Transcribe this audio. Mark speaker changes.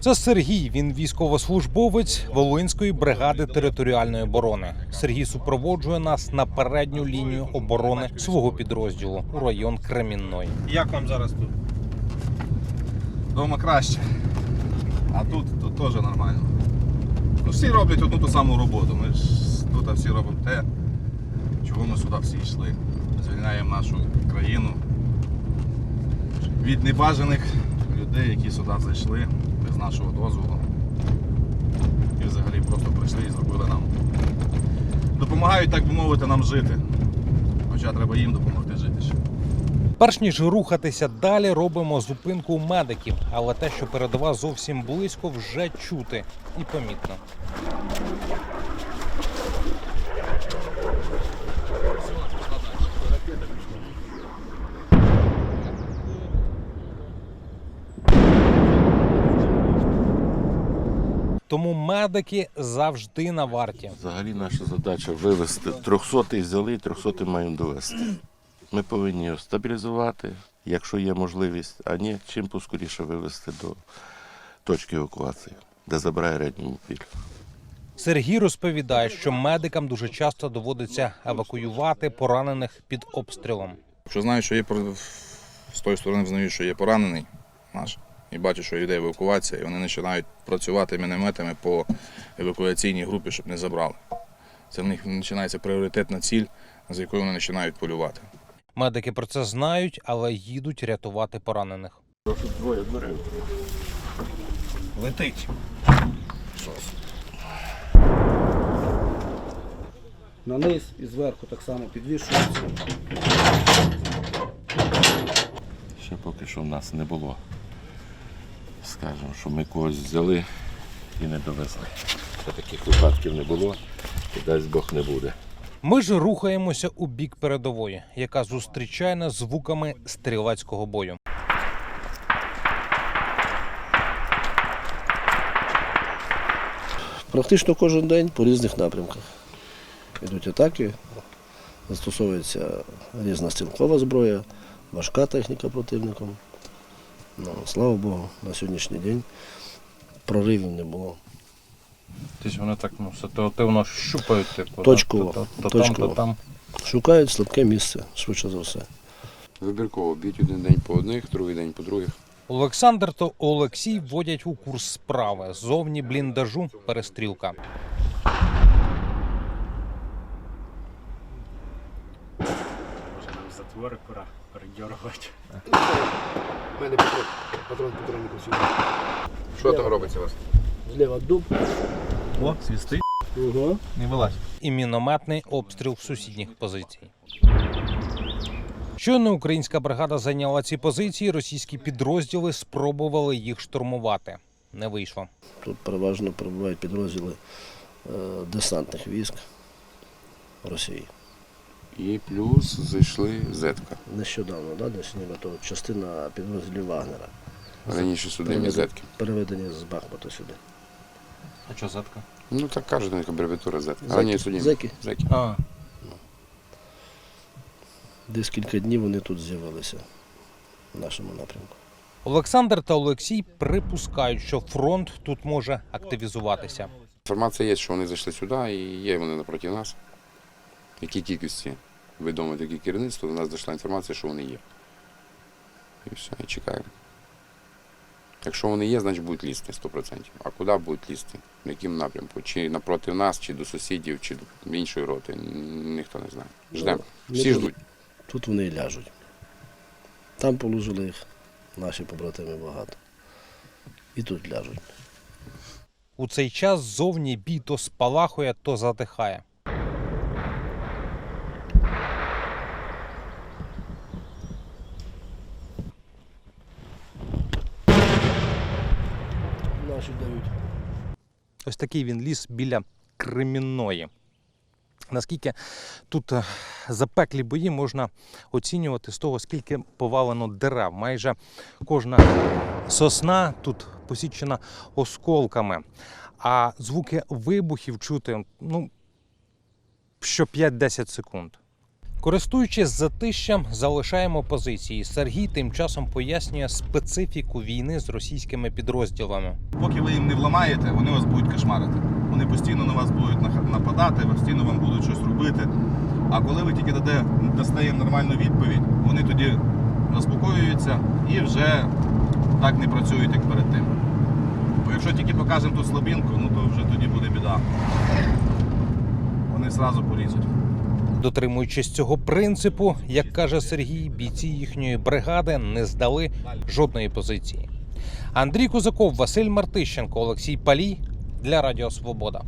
Speaker 1: Це Сергій. Він військовослужбовець Волинської бригади територіальної оборони. Сергій супроводжує нас на передню лінію оборони свого підрозділу у район Кремінної. Як вам зараз тут?
Speaker 2: Дома краще. А тут, тут теж нормально. Ну, всі роблять одну ту саму роботу. Ми ж тут всі робимо те, чого ми сюди всі йшли. Звільняємо нашу країну від небажаних людей, які сюди зайшли нашого дозволу. І взагалі просто прийшли і зробили нам. Допомагають, так би мовити, нам жити. Хоча треба їм допомогти жити ще.
Speaker 1: Перш ніж рухатися далі, робимо зупинку медиків, але те, що передова зовсім близько, вже чути і помітно. Тому медики завжди на варті.
Speaker 3: Взагалі наша задача вивезти 300 взяли, 300 маємо довести. Ми повинні його стабілізувати, якщо є можливість, а ні, чим поскоріше вивезти до точки евакуації, де забирає реанімобіль.
Speaker 1: Сергій розповідає, що медикам дуже часто доводиться евакуювати поранених під обстрілом.
Speaker 4: Якщо знаю, що є з тої сторони знаю, що є поранений наш, і бачу, що йде евакуація, і вони починають працювати мінометами по евакуаційній групі, щоб не забрали. Це в них починається пріоритетна ціль, за якою вони починають полювати.
Speaker 1: Медики про це знають, але їдуть рятувати поранених.
Speaker 3: Двоє дверей.
Speaker 1: Летить.
Speaker 5: на низ і зверху так само підвішується.
Speaker 3: Ще поки що в нас не було. Скажемо, що ми когось взяли і не довезли. Ще таких випадків не було, і дасть Бог не буде.
Speaker 1: Ми ж рухаємося у бік передової, яка зустрічає нас звуками стрілецького бою.
Speaker 5: Практично кожен день по різних напрямках. Йдуть атаки, застосовується різна стрілкова зброя, важка техніка противником. Ну, слава Богу, на сьогоднішній день проривів не було.
Speaker 1: Тобто вони так ну, ситуативно щупають, типу,
Speaker 5: Точково,
Speaker 1: то, то, то
Speaker 5: точково.
Speaker 1: там, то там.
Speaker 5: Шукають слабке місце, швидше за все.
Speaker 6: Вибірково б'ють один день по одних, другий день по других.
Speaker 1: Олександр та Олексій вводять у курс справи. Зовні бліндажу перестрілка.
Speaker 7: Затвори пора передергувати.
Speaker 5: У мене патрон, патрон патроннику сюди.
Speaker 6: Що там робиться у вас?
Speaker 5: Зліва дуб.
Speaker 7: О, свістить.
Speaker 5: Угу.
Speaker 7: Не вилазь.
Speaker 1: і мінометний обстріл сусідніх позицій. Щойно українська бригада зайняла ці позиції, російські підрозділи спробували їх штурмувати. Не вийшло.
Speaker 5: Тут переважно перебувають підрозділи е, десантних військ Росії.
Speaker 6: І плюс зайшли зетка.
Speaker 5: Нещодавно, да, десь нібито частина підрозділів Вагнера.
Speaker 6: Раніше судимі зетки.
Speaker 5: Переведені з Бахмута сюди.
Speaker 1: А що задка?
Speaker 6: Ну так кажуть, як абревіатура зетка.
Speaker 5: Зеки.
Speaker 6: Раніше судимі.
Speaker 5: Зеки.
Speaker 6: Зеки.
Speaker 1: А,
Speaker 5: Десь кілька днів вони тут з'явилися в нашому напрямку.
Speaker 1: Олександр та Олексій припускають, що фронт тут може активізуватися.
Speaker 6: Інформація є, що вони зайшли сюди і є вони напроти нас. В якій кількості відомо таке керівництво, до нас дійшла інформація, що вони є. І все, і чекаємо. Якщо вони є, значить будуть лізти 100%. А куди будуть лізти? В якому напрямку? Чи напроти нас, чи до сусідів, чи до іншої роти, ніхто не знає. Ждемо.
Speaker 5: Ну,
Speaker 6: Всі ждуть.
Speaker 5: Тут вони і ляжуть. Там положили їх наші побратими багато. І тут ляжуть.
Speaker 1: У цей час зовні бій то спалахує, то затихає.
Speaker 5: Наші дають.
Speaker 1: Ось такий він ліс біля Кремінної. Наскільки тут е, запеклі бої можна оцінювати з того, скільки повалено дерев. Майже кожна сосна тут посічена осколками, а звуки вибухів чути ну, що 5-10 секунд. Користуючись затищем, залишаємо позиції. Сергій тим часом пояснює специфіку війни з російськими підрозділами.
Speaker 2: Поки ви їм не вламаєте, вони вас будуть кошмарити. Вони постійно на вас будуть нападати, постійно вам будуть щось робити. А коли ви тільки дасте їм нормальну відповідь, вони тоді заспокоюються і вже так не працюють, як перед тим. Бо якщо тільки покажемо ту слабінку, ну то вже тоді буде біда. Вони зразу полізуть.
Speaker 1: Дотримуючись цього принципу, як каже Сергій, бійці їхньої бригади не здали жодної позиції. Андрій Козаков, Василь Мартищенко, Олексій Палій для Радіо Свобода.